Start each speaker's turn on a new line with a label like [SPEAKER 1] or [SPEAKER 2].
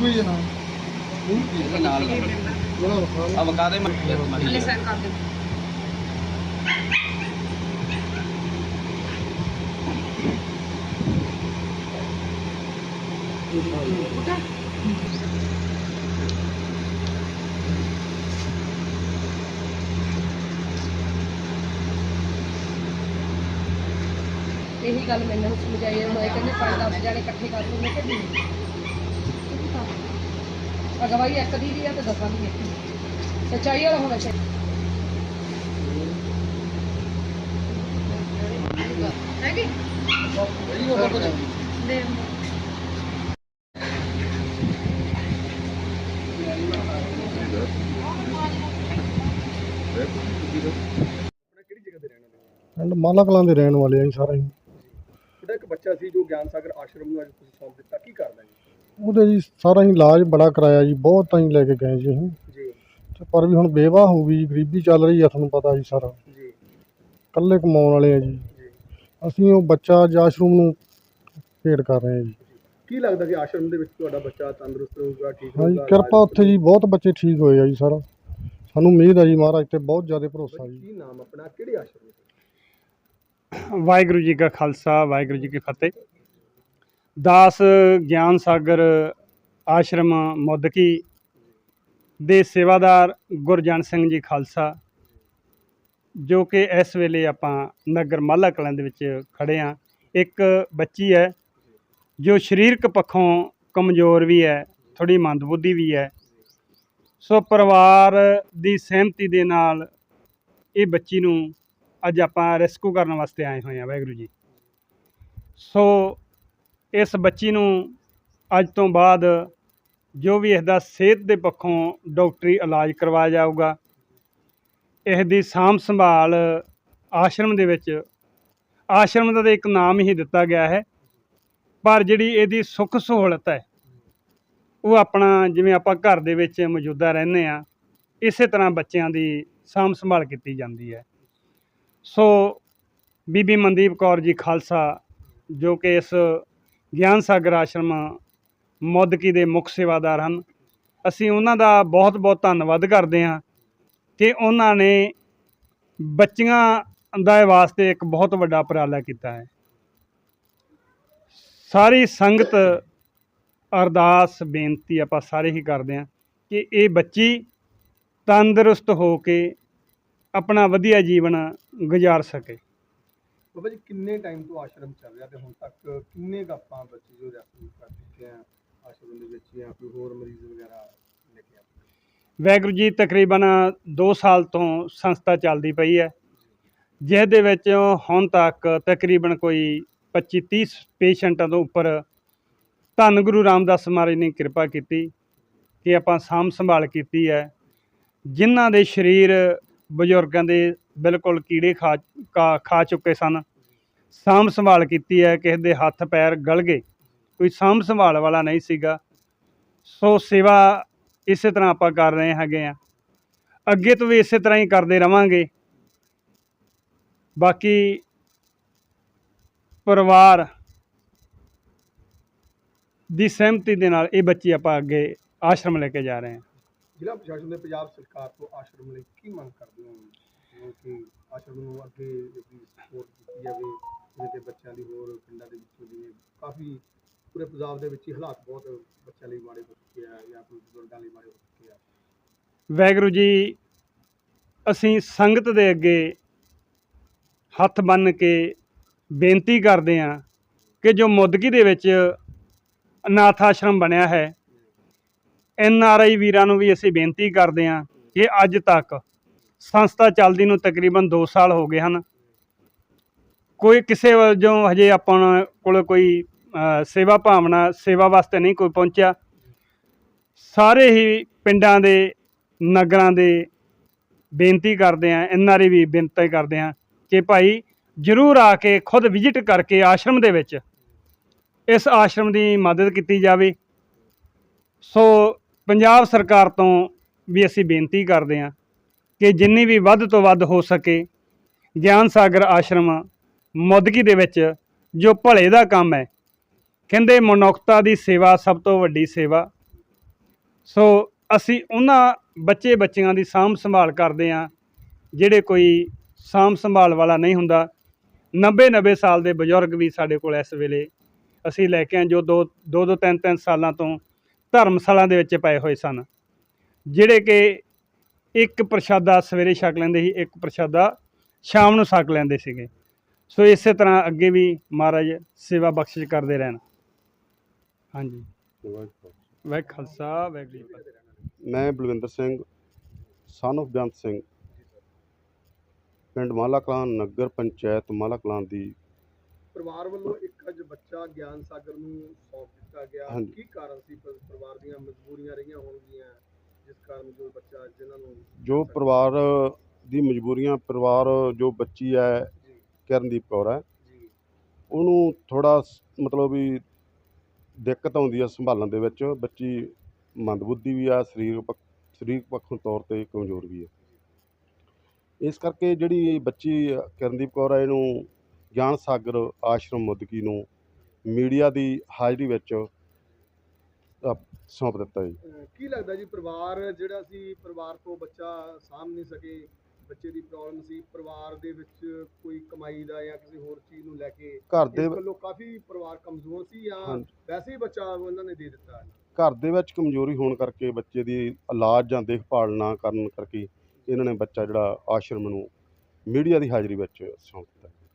[SPEAKER 1] ਕੇ ਨਾਲ ਆ ਵਕਾ ਦੇ
[SPEAKER 2] ਹਲੇ ਸੈਂਡ ਕਰ ਦਿਓ। ਇਹੀ ਗੱਲ ਮੈਨੂੰ ਸਮਝਾਈ ਹੁਣ ਇਹ ਕਹਿੰਦੇ ਪੰਜ ਦਸ ਜਾਣੇ ਇਕੱਠੇ ਕਰ ਲਓ। ਮੈਂ ਕਿਹਾ ਨਹੀਂ ਅਗਵਾਈ ਇੱਕ ਦੀ ਵੀ ਆ ਤੇ ਦਸਾਂ ਦੀ ਇੱਕ ਸੱਚਾਈ ਵਾਲਾ ਹੋਣਾ ਚਾਹੀਦਾ। ਹੈਗੀ ਦੇ
[SPEAKER 3] ਆਪਣਾ ਕਿਹੜੀ ਜਗ੍ਹਾ ਤੇ ਰਹਿਣਾ ਤੁਹਾਡਾ
[SPEAKER 4] ਪਿੰਡ ਮਾਲਾ ਕਲਾਂ ਦੇ ਰਹਿਣ ਵਾਲੇ ਆ ਜੀ ਸਾਰਾ। ਹੀ
[SPEAKER 3] ਇੱਕ ਬੱਚਾ ਸੀ ਜੋ ਗਿਆਨ ਸਾਗਰ ਆਸ਼ਰਮ ਨੂੰ ਅੱਜ ਤੁਸੀਂ ਸੌਂਪ ਦਿੱਤਾ। ਕੀ ਕਰਦਾ ਜੀ?
[SPEAKER 4] ਉਹਦੇ ਜੀ ਸਾਰਾ ਹੀ ਇਲਾਜ ਬੜਾ ਕਰਾਇਆ ਜੀ ਬਹੁਤ ਤਾਂ ਹੀ ਲੈ ਕੇ ਗਏ ਜੀ ਅਸੀਂ।
[SPEAKER 3] ਜੀ।
[SPEAKER 4] ਤੇ ਪਰ ਵੀ ਹੁਣ ਬੇਵਾਹ ਹੋ ਗਈ ਜੀ ਗਰੀਬੀ ਚੱਲ ਰਹੀ ਆ ਤੁਹਾਨੂੰ ਪਤਾ ਜੀ ਸਾਰਾ।
[SPEAKER 3] ਜੀ।
[SPEAKER 4] ਇਕੱਲੇ ਕਮਾਉਣ ਵਾਲੇ ਆ ਜੀ। ਅਸੀਂ ਉਹ ਬੱਚਾ ਅੱਜ ਆਸ਼ਰਮ ਨੂੰ ਭੇਟ ਕਰ ਰਹੇ ਆ ਜੀ।
[SPEAKER 3] ਕੀ ਲੱਗਦਾ ਕਿ ਆਸ਼ਰਮ ਦੇ ਵਿੱਚ ਤੁਹਾਡਾ ਬੱਚਾ ਤੰਦਰੁਸਤ ਰਹੂਗਾ ਠੀਕ
[SPEAKER 4] ਹਾਂਜੀ
[SPEAKER 3] ਰਹੂਗਾ?
[SPEAKER 4] ਕਿਰਪਾ ਉੱਥੇ ਜੀ ਬਹੁਤ ਬੱਚੇ ਠੀਕ ਹੋਏ ਆ ਜੀ ਸਾਰਾ। ਸਾਨੂੰ ਉਮੀਦ ਆ ਜੀ ਮਹਾਰਾਜ ਤੇ ਬਹੁਤ ਜ਼ਿਆਦਾ ਭਰੋਸਾ ਜੀ।
[SPEAKER 3] ਕੀ ਨਾਮ ਆਪਣਾ? ਕਿਹੜੇ ਆਸ਼ਰਮ ਵਿੱਚ?
[SPEAKER 5] ਵਾਹਿਗੁਰੂ ਜੀ ਕਾ ਖਾਲਸਾ ਵਾਹਿਗੁਰੂ ਜੀ ਕੀ ਫਤਿਹ। ਦਾਸ ਗਿਆਨ ਸਾਗਰ ਆਸ਼ਰਮ ਮੁੱਦਕੀ ਦੇ ਸੇਵਾਦਾਰ ਗੁਰਜਨ ਸਿੰਘ ਜੀ ਖਾਲਸਾ, ਜੋ ਕਿ ਇਸ ਵੇਲੇ ਆਪਾਂ ਨਗਰ ਮਾਲਾ ਕਲਾਂ ਦੇ ਵਿੱਚ ਖੜੇ ਆ ਇੱਕ ਬੱਚੀ ਹੈ, ਜੋ ਸਰੀਰਕ ਪੱਖੋਂ ਕਮਜ਼ੋਰ ਵੀ ਹੈ ਥੋੜੀ ਮੰਦਬੁੱਧੀ ਵੀ ਹੈ। ਸੋ ਪਰਿਵਾਰ ਦੀ ਸਹਿਮਤੀ ਦੇ ਨਾਲ ਇਹ ਬੱਚੀ ਨੂੰ ਅੱਜ ਆਪਾਂ ਰੈਸਕਿਊ ਕਰਨ ਵਾਸਤੇ ਆਏ ਹੋਏ ਹਾਂ, ਵਾਹਿਗੁਰੂ ਜੀ। ਸੋ ਇਸ ਬੱਚੀ ਨੂੰ ਅੱਜ ਤੋਂ ਬਾਅਦ ਜੋ ਵੀ ਇਸ ਦਾ ਸਿਹਤ ਦੇ ਪੱਖੋਂ ਡਾਕਟਰੀ ਇਲਾਜ ਕਰਵਾਇਆ ਜਾਊਗਾ ਇਸ ਦੀ ਸਾਂਭ ਸੰਭਾਲ ਆਸ਼ਰਮ ਦੇ ਵਿੱਚ, ਆਸ਼ਰਮ ਦਾ ਤਾਂ ਇੱਕ ਨਾਮ ਹੀ ਦਿੱਤਾ ਗਿਆ ਹੈ, ਪਰ ਜਿਹੜੀ ਇਹਦੀ ਸੁੱਖ ਸਹੂਲਤ ਹੈ, ਉਹ ਆਪਣਾ ਜਿਵੇਂ ਆਪਾਂ ਘਰ ਦੇ ਵਿੱਚ ਮੌਜੂਦਾ ਰਹਿੰਦੇ ਆ ਇਸੇ ਤਰ੍ਹਾਂ ਬੱਚਿਆਂ ਦੀ ਸਾਂਭ ਸੰਭਾਲ ਕੀਤੀ ਜਾਂਦੀ ਹੈ। ਸੋ ਬੀਬੀ ਮਨਦੀਪ ਕੌਰ ਜੀ ਖਾਲਸਾ, ਜੋ ਕਿ ਇਸ ਗਿਆਨ ਸਾਗਰ ਆਸ਼ਰਮ, ਮੁੱਦਕੀ ਦੇ ਮੁੱਖ ਸੇਵਾਦਾਰ ਹਨ। ਅਸੀਂ ਉਹਨਾਂ ਦਾ ਬਹੁਤ ਬਹੁਤ ਧੰਨਵਾਦ ਕਰਦੇ ਹਾਂ ਕਿ ਉਹਨਾਂ ਨੇ ਬੱਚੀਆਂ ਦਾ ਵਾਸਤੇ ਇੱਕ ਬਹੁਤ ਵੱਡਾ ਉਪਰਾਲਾ ਕੀਤਾ ਹੈ। ਸਾਰੀ ਸੰਗਤ ਅਰਦਾਸ, ਬੇਨਤੀ ਆਪਾਂ ਸਾਰੇ ਹੀ ਕਰਦੇ ਹਾਂ ਕਿ ਇਹ ਬੱਚੀ ਤੰਦਰੁਸਤ ਹੋ ਕੇ ਆਪਣਾ ਵਧੀਆ ਜੀਵਨ ਗੁਜ਼ਾਰ ਸਕੇ।
[SPEAKER 3] ਬਾਬਾ ਜੀ, ਕਿੰਨੇ ਟਾਈਮ ਤੋਂ ਆਸ਼ਰਮ ਚੱਲ ਰਿਹਾ ਤੇ ਹੁਣ ਤੱਕ ਕਿੰਨੇ ਕੁ ਬੱਚੇ ਜੋ ਰੈਸਕਿਊ ਕਰ ਚੁੱਕੇ ਆ, ਆਸ਼ਰਮ ਦੇ ਵਿੱਚ ਜਾਂ ਕੋਈ ਹੋਰ ਮਰੀਜ਼ ਵਗੈਰਾ ਲੈ ਕੇ ਆਏ
[SPEAKER 5] ਵੈਗੁਰੂ ਜੀ, ਤਕਰੀਬਨ 2 ਸਾਲ ਤੋਂ ਸੰਸਥਾ ਚੱਲਦੀ ਪਈ ਹੈ। ਜਿਸ ਦੇ ਵਿੱਚ ਹੁਣ ਤੱਕ ਤਕਰੀਬਨ ਕੋਈ 25 30 ਪੇਸ਼ੈਂਟਾਂ ਤੋਂ ਉੱਪਰ ਧੰਨ ਗੁਰੂ ਰਾਮਦਾਸ ਮਹਾਰਾਜ ਨੇ ਕਿਰਪਾ ਕੀਤੀ ਕਿ ਆਪਾਂ ਸਾਂਭ ਸੰਭਾਲ ਕੀਤੀ ਹੈ। ਜਿਨ੍ਹਾਂ ਦੇ ਸਰੀਰ ਬਜ਼ੁਰਗਾਂ ਦੇ ਬਿਲਕੁਲ ਕੀੜੇ ਖਾ ਖਾ ਚੁੱਕੇ ਸਨ। ਸਾਂਭ ਸੰਭਾਲ ਕੀਤੀ ਹੈ, ਕਿਸੇ ਦੇ ਹੱਥ ਪੈਰ ਗਲ ਗਏ। ਕੋਈ ਸਾਂਭ ਸੰਭਾਲ ਵਾਲਾ ਨਹੀਂ ਸੀਗਾ। ਸੋ ਸੇਵਾ ਇਸੇ ਤਰ੍ਹਾਂ ਆਪਾਂ ਕਰ ਰਹੇ ਹੈਗੇ ਆ ਅੱਗੇ ਤੋਂ ਵੀ ਇਸੇ ਤਰ੍ਹਾਂ ਹੀ ਕਰਦੇ ਰਵਾਂਗੇ। ਬਾਕੀ ਪਰਿਵਾਰ ਦੀ ਸਹਿਮਤੀ ਦੇ ਨਾਲ ਇਹ ਬੱਚੇ ਆਪਾਂ ਅੱਗੇ ਆਸ਼ਰਮ ਲੈ ਕੇ ਜਾ ਰਹੇ ਹਾਂ।
[SPEAKER 3] ਜ਼ਿਲ੍ਹਾ ਪ੍ਰਸ਼ਾਸਨ ਦੇ ਪੰਜਾਬ ਸਰਕਾਰ ਤੋਂ ਆਸ਼ਰਮ ਲਈ ਕੀ ਮੰਗ ਕਰਦੇ ਹੋ? ਕਿ ਆਸ਼ਰਮ ਨੂੰ ਅੱਗੇ ਦੀ ਸਪੋਰਟ ਕੀਤੀ ਜਾਵੇ ਜਿਵੇਂ ਬੱਚਿਆਂ ਦੀ ਹੋਰ ਪਿੰਡਾਂ ਦੇ ਵਿੱਚੋਂ ਜਿਵੇਂ ਕਾਫੀ ਪੂਰੇ ਪੰਜਾਬ ਦੇ ਵਿੱਚ ਹੀ ਹਾਲਾਤ ਬਹੁਤ ਬੱਚਿਆਂ ਲਈ ਮਾੜੇ ਹੋ ਚੁੱਕੇ ਆ ਜਾਂ ਕੋਈ ਬਜ਼ੁਰਗਾਂ ਲਈ ਮਾੜੇ ਹੋ ਚੁੱਕੇ ਆ।
[SPEAKER 5] ਵੈਗੁਰੂ ਜੀ, ਅਸੀਂ ਸੰਗਤ ਦੇ ਅੱਗੇ ਹੱਥ ਬੰਨ ਕੇ ਬੇਨਤੀ ਕਰਦੇ ਹਾਂ ਕਿ ਜੋ ਮੁੱਦਕੀ ਦੇ ਵਿੱਚ ਅਨਾਥ ਆਸ਼ਰਮ ਬਣਿਆ ਹੈ, ਐਨ ਆਰ ਆਈ ਵੀਰਾਂ ਨੂੰ ਵੀ ਅਸੀਂ ਬੇਨਤੀ ਕਰਦੇ ਹਾਂ ਕਿ ਅੱਜ ਤੱਕ ਸੰਸਥਾ ਚੱਲਦੀ ਨੂੰ ਤਕਰੀਬਨ 2 ਸਾਲ ਹੋ ਗਏ ਹਨ। ਕੋਈ ਕਿਸੇ ਵਜੋਂ ਹਜੇ ਆਪਾਂ ਕੋਲ ਕੋਈ ਸੇਵਾ ਭਾਵਨਾ, ਸੇਵਾ ਵਾਸਤੇ ਨਹੀਂ ਕੋਈ ਪਹੁੰਚਿਆ। ਸਾਰੇ ਹੀ ਪਿੰਡਾਂ ਦੇ, ਨਗਰਾਂ ਦੇ ਬੇਨਤੀ ਕਰਦੇ ਆ ਐਨਆਰਈ ਵੀ ਬੇਨਤੀ ਕਰਦੇ ਆ ਕਿ ਭਾਈ ਜਰੂਰ ਆ ਕੇ ਖੁਦ ਵਿਜ਼ਿਟ ਕਰਕੇ ਆਸ਼ਰਮ ਦੇ ਵਿੱਚ ਇਸ ਆਸ਼ਰਮ ਦੀ ਮਦਦ ਕੀਤੀ ਜਾਵੇ। ਸੋ ਪੰਜਾਬ ਸਰਕਾਰ ਤੋਂ ਵੀ ਅਸੀਂ ਬੇਨਤੀ ਕਰਦੇ ਆ ਕਿ ਜਿੰਨੀ ਵੀ ਵੱਧ ਤੋਂ ਵੱਧ ਹੋ ਸਕੇ ਗਿਆਨ ਸਾਗਰ ਆਸ਼ਰਮ ਮੁੱਦਕੀ ਦੇ ਵਿੱਚ, ਜੋ ਭਲੇ ਦਾ ਕੰਮ ਹੈ, ਕਹਿੰਦੇ ਮਨੁੱਖਤਾ ਦੀ ਸੇਵਾ ਸਭ ਤੋਂ ਵੱਡੀ ਸੇਵਾ। ਸੋ ਅਸੀਂ ਉਹਨਾਂ ਬੱਚੇ ਬੱਚਿਆਂ ਦੀ ਸਾਂਭ ਸੰਭਾਲ ਕਰਦੇ ਹਾਂ, ਜਿਹੜੇ ਕੋਈ ਸਾਂਭ ਸੰਭਾਲ ਵਾਲਾ ਨਹੀਂ ਹੁੰਦਾ। 90 90 ਸਾਲ ਦੇ ਬਜ਼ੁਰਗ ਵੀ ਸਾਡੇ ਕੋਲ ਇਸ ਵੇਲੇ। ਅਸੀਂ ਲੈ ਕੇ ਆ ਜੋ ਦੋ ਦੋ ਦੋ ਤਿੰਨ ਤਿੰਨ ਸਾਲਾਂ ਤੋਂ ਧਰਮਸ਼ਾਲਾ ਦੇ ਵਿੱਚ ਪਏ ਹੋਏ ਸਨ, ਜਿਹੜੇ ਕਿ ਇੱਕ ਪ੍ਰਸ਼ਾਦਾ ਸਵੇਰੇ ਛਕ ਲੈਂਦੇ ਸੀ ਇੱਕ ਪ੍ਰਸ਼ਾਦਾ ਸ਼ਾਮ ਨੂੰ ਛਕ ਲੈਂਦੇ ਸੀਗੇ। ਸੋ ਇਸੇ ਤਰ੍ਹਾਂ ਅੱਗੇ ਵੀ ਮਹਾਰਾਜ ਸੇਵਾ ਬਖਸ਼ਿਸ਼ ਕਰਦੇ ਰਹਿਣ। ਹਾਂਜੀ। ਵਾਹਿ ਖਾਲਸਾ ਫਤਿਹ।
[SPEAKER 4] ਮੈਂ ਬਲਵਿੰਦਰ ਸਿੰਘ ਸਨ of ਬੇਅੰਤ ਸਿੰਘ। ਪਿੰਡ ਮਾਲਾ ਕਲਾਂ ਨਗਰ ਪੰਚਾਇਤ ਮਾਲਾ ਕਲਾਂ ਦੀ
[SPEAKER 3] ਪਰਿਵਾਰ ਵੱਲੋਂ ਇੱਕ ਅੱਜ ਬੱਚਾ ਗਿਆਨ ਸਾਗਰ ਨੂੰ ਸੌਂਪ ਦਿੱਤਾ ਗਿਆ।
[SPEAKER 4] ਹਾਂਜੀ।
[SPEAKER 3] ਕੀ ਕਾਰਨ ਸੀ? ਪਰ- ਪਰਿਵਾਰ ਦੀਆਂ ਮਜਬੂਰੀਆਂ ਰਹੀਆਂ ਹੋਣਗੀਆਂ। ਜਿਸ ਕਾਰਨ ਜੋ ਬੱਚਾ ਜਿਨ੍ਹਾਂ ਨੂੰ
[SPEAKER 4] ਜੋ ਪਰਿਵਾਰ ਦੀ ਮਜਬੂਰੀਆਂ ਪਰਿਵਾਰ ਜੋ ਬੱਚੀ ਹੈ ਕਰਨਦੀਪ ਕੌਰ ਹੈ ਉਹਨੂੰ ਥੋੜਾ ਮਤਲਬ ਵੀ ਦਿੱਕਤ ਆਉਂਦੀ ਹੈ ਸੰਭਾਲਣ ਦੇ ਵਿੱਚ। ਬੱਚੀ ਮੰਦਬੁੱਧੀ ਵੀ ਆ ਸਰੀਰ ਪੱਖ ਸਰੀਰਕ ਪੱਖੋਂ ਤੌਰ ਤੇ ਕਮਜ਼ੋਰ ਵੀ ਹੈ। ਇਸ ਕਰਕੇ ਜਿਹੜੀ ਬੱਚੀ ਕਰਨਦੀਪ ਕੌਰ ਹੈ ਇਹਨੂੰ ਗਿਆਨ ਸਾਗਰ ਆਸ਼ਰਮ ਮੁਦਕੀ ਨੂੰ ਮੀਡੀਆ ਦੀ ਹਾਜ਼ਰੀ ਵਿੱਚ ਸੌਂਪ ਦਿੱਤਾ ਜੀ।
[SPEAKER 3] ਅਹ ਕੀ ਲੱਗਦਾ ਜੀ ਪਰਿਵਾਰ ਜਿਹੜਾ ਸੀ ਪਰਿਵਾਰ ਤੋਂ ਬੱਚਾ ਸਾਂਭ ਨਹੀਂ ਸਕੇ ਬੱਚੇ ਦੀ ਪ੍ਰੋਬਲਮ ਸੀ ਪਰਿਵਾਰ ਦੇ ਵਿੱਚ ਕੋਈ ਕਮਾਈ ਦਾ ਜਾਂ ਕਿਸੇ ਹੋਰ ਚੀਜ਼ ਨੂੰ ਲੈ ਕੇ
[SPEAKER 4] ਘਰ ਦੇ
[SPEAKER 3] ਇਸ ਵੱਲੋਂ ਕਾਫੀ ਪਰਿਵਾਰ ਕਮਜ਼ੋਰ ਸੀ ਜਾਂ
[SPEAKER 4] ਹਾਂਜੀ।
[SPEAKER 3] ਵੈਸੇ ਹੀ ਬੱਚਾ ਉਹਨਾਂ ਨੇ ਦੇ ਦਿੱਤਾ
[SPEAKER 4] ਘਰ ਦੇ ਵਿੱਚ ਕਮਜ਼ੋਰੀ ਹੋਣ ਕਰਕੇ ਬੱਚੇ ਦੀ ਇਲਾਜ ਜਾਂ ਦੇਖਭਾਲ ਨਾ ਕਰਨ ਕਰਕੇ ਇਹਨਾਂ ਨੇ ਬੱਚਾ ਜਿਹੜਾ ਆਸ਼ਰਮ ਨੂੰ ਮੀਡੀਆ ਦੀ ਹਾਜ਼ਰੀ ਵਿੱਚ ਸੌਂਪ ਦਿੱਤਾ।